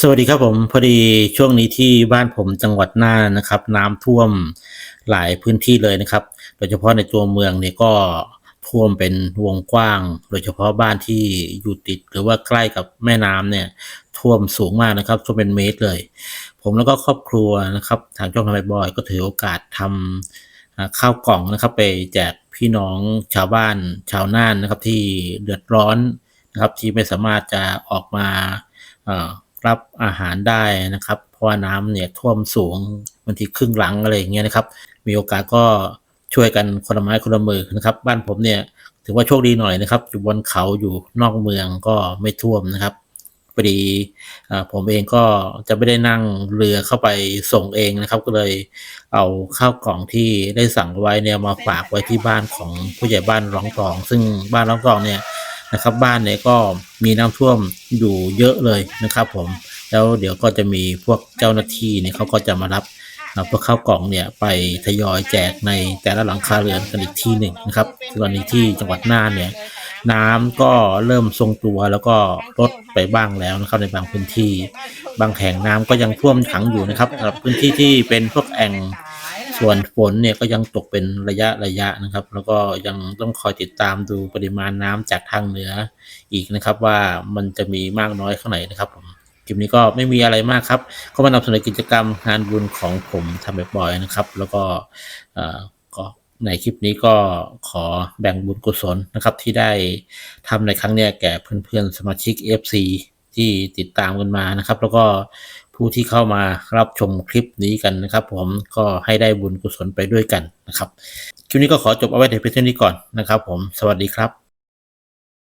สวัสดีครับผมพอดีช่วงนี้ที่บ้านผมจังหวัดน่านนะครับ น้ำท่วมหลายพื้นที่เลยนะครับ โดยเฉพาะในตัวเมืองเนี่ยก็ท่วมเป็นวงกว้าง โดยเฉพาะบ้านที่อยู่ติดหรือว่าใกล้กับแม่น้ำเนี่ยท่วมสูงมากนะครับท่วมเป็นเมตรเลย ผมแล้วก็ครอบครัวนะครับทางช่องทำไมบอยก็ถือโอกาสทำอ่าข้าวกล่องนะครับ ไปแจกพี่น้องชาวบ้านชาวน่านนะครับที่เดือดร้อนนะครับที่ไม่สามารถจะออกมา รับอาหารได้นะครับเพราะว่าน้ำเนี่ยท่วมสูงบางทีครึ่งหลังอะไรอย่างเงี้ยนะครับ มีโอกาสก็ช่วยกันคนละไม้คนละมือนะครับ บ้านผมเนี่ยถือว่าโชคดีหน่อยนะครับ อยู่บนเขาอยู่นอกเมืองก็ไม่ท่วมนะครับพอดีผมเองก็จะไม่ได้นั่งเรือเข้าไปส่งเองนะครับ ก็เลยเอาข้าวกล่องที่ได้สั่งไว้เนี่ยมาฝากไว้ที่บ้านของผู้ใหญ่บ้านร้องตอง ซึ่งบ้านร้องตองเนี่ย นะครับ บ้านเนี่ยก็มีน้ำท่วมอยู่เยอะเลยนะครับผมแล้วเดี๋ยวก็จะมีพวกเจ้าหน้าที่เนี่ยเขาก็จะมารับพวกข้าวกล่องเนี่ยไปทยอยแจกในแต่ละหลังคาเรือนกันอีกที่หนึ่งนะครับส่วนนี้ที่จังหวัดน่านเนี่ยน้ำก็เริ่มทรงตัวแล้วก็ลดไปบ้างแล้วนะครับในบางพื้นที่ บางแห่งน้ำก็ยังท่วมขังอยู่นะครับสำหรับพื้นที่ที่เป็นพวกแอ่ง ส่วนฝนเนี่ยก็ยังตกเป็นระยะระยะนะครับ แล้วก็ยังต้องคอยติดตามดูปริมาณน้ำจากทางเหนืออีกนะครับ ว่ามันจะมีมากน้อยเท่าไหร่นะครับผมคลิปนี้ก็ไม่มีอะไรมากครับก็มานำเสนอกิจกรรมงานบุญของผมทำบ่อยๆนะครับ แล้วก็ก็ในคลิปนี้ก็ขอแบ่งบุญกุศลนะครับ ที่ได้ทำในครั้งเนี้ยแก่เพื่อนๆสมาชิก FC ที่ติดตามกันมานะครับ แล้วก็ ผู้ที่เข้ามารับชมคลิปนี้กันนะครับ ผมก็ให้ได้บุญกุศลไปด้วยกันนะครับ คลิปนี้ก็ขอจบเอาไว้ในเพียงเท่านี้ก่อนนะครับ ผมสวัสดีครับ